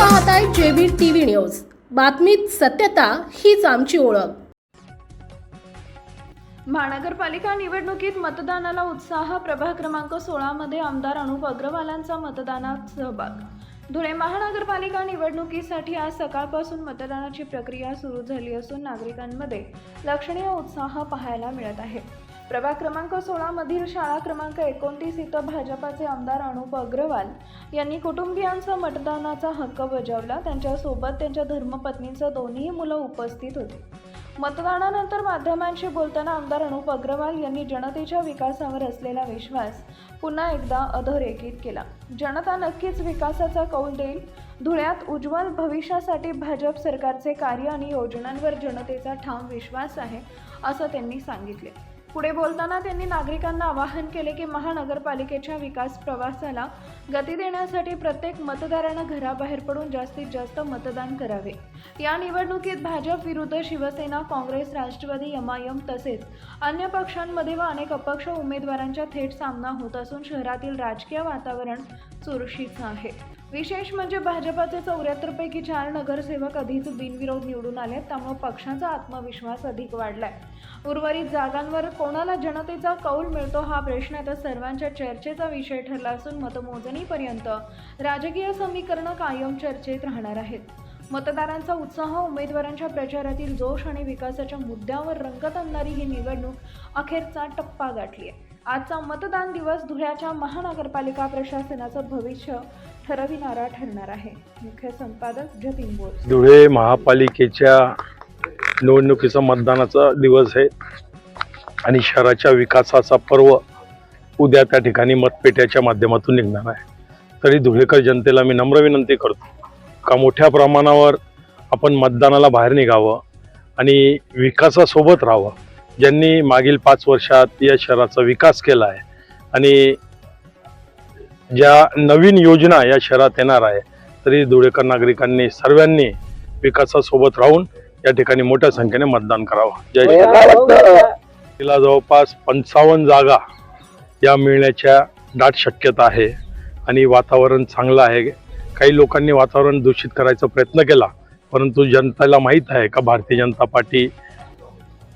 पाहताय JB TV news. बातमीत सत्यता हीच आमची ओळख. महानगरपालिका निवडणुकीत मतदानाला उत्साह प्रभाग क्रमांक सोळामध्ये आमदार अनुप अग्रवालांचा मतदानात सहभाग. धुळे महानगरपालिका निवडणुकीसाठी आज सकाळपासून मतदानाची प्रक्रिया सुरू झाली असून नागरिकांमध्ये लक्षणीय उत्साह पाहायला मिळत आहे. प्रभाग क्रमांक सोळा मधील शाळा क्रमांक एकोणतीस इथं भाजपाचे आमदार अनुप अग्रवाल यांनी कुटुंबियांचा मतदानाचा हक्क बजावला. त्यांच्यासोबत त्यांच्या धर्मपत्नीचं दोन्ही मुलं उपस्थित होती. मतदानानंतर माध्यमांशी बोलताना आमदार अनुप अग्रवाल यांनी जनतेच्या विकासावर असलेला विश्वास पुन्हा एकदा अधोरेखित केला. जनता नक्कीच विकासाचा कौल देईल. धुळ्यात उज्ज्वल भविष्यासाठी भाजप सरकारचे कार्य आणि योजनांवर जनतेचा ठाम विश्वास आहे असं त्यांनी सांगितले. पुढे बोलताना त्यांनी नागरिकांना आवाहन केले की महानगरपालिकेच्या विकास प्रवासाला गती देण्यासाठी प्रत्येक मतदारानं घराबाहेर पडून जास्तीत जास्त मतदान करावे. या निवडणुकीत भाजप विरुद्ध शिवसेना काँग्रेस राष्ट्रवादी एमआयएम तसेच अन्य पक्षांमध्ये व अनेक अपक्ष उमेदवारांचा थेट सामना होत असून शहरातील राजकीय वातावरण चुरशीचा आहे. विशेष म्हणजे भाजपाचे चौऱ्याहत्तरपैकी चार नगरसेवक आधीच बिनविरोध निवडून आले त्यामुळे पक्षाचा आत्मविश्वास अधिक वाढलाय. उर्वरित जागांवर कोणाला जनतेचा कौल मिळतो हा प्रश्न आता सर्वांच्या चर्चेचा विषय ठरला असून मतमोजणीपर्यंत राजकीय समीकरणं कायम चर्चेत राहणार आहेत. मतदारांचा उत्साह उमेदवारांच्या प्रचारातील जोश आणि विकासाच्या मुद्द्यावर रंगत आणणारी ही निवडणूक अखेरचा टप्पा गाठली आहे. आजचा मतदान दिवस धुळ्याच्या महानगरपालिका प्रशासनाचं भविष्य ठरविणारा ठरणार आहे. मुख्य संपादक जतीन बोस. धुळे महापालिकेच्या निवडणुकीचा मतदानाचा दिवस आहे. आणि शहराच्या विकासाचा पर्व उद्या त्या ठिकाणी मतपेट्याच्या माध्यमातून निघणार आहे. तरी धुळेकर जनतेला मी नम्र विनंती करतो का मोठ्या प्रमाणावर आपण मतदानाला बाहेर निघावं आणि विकासासोबत राहावं. ज्यांनी मागील पाच वर्षात या शहराचा विकास केला आहे आणि ज्या नवीन योजना या शहरात येणार आहे तरी धुळेकर नागरिकांनी सर्वांनी विकासासोबत राहून या ठिकाणी मोठ्या संख्येने मतदान करावं. जय श्री तिला जवळपास पंचावन्न जागा या मिळण्याच्या दाट शक्यता आहे आणि वातावरण चांगलं आहे. काही लोकांनी वातावरण दूषित करायचा प्रयत्न केला परंतु जनतेला माहीत आहे का भारतीय जनता पार्टी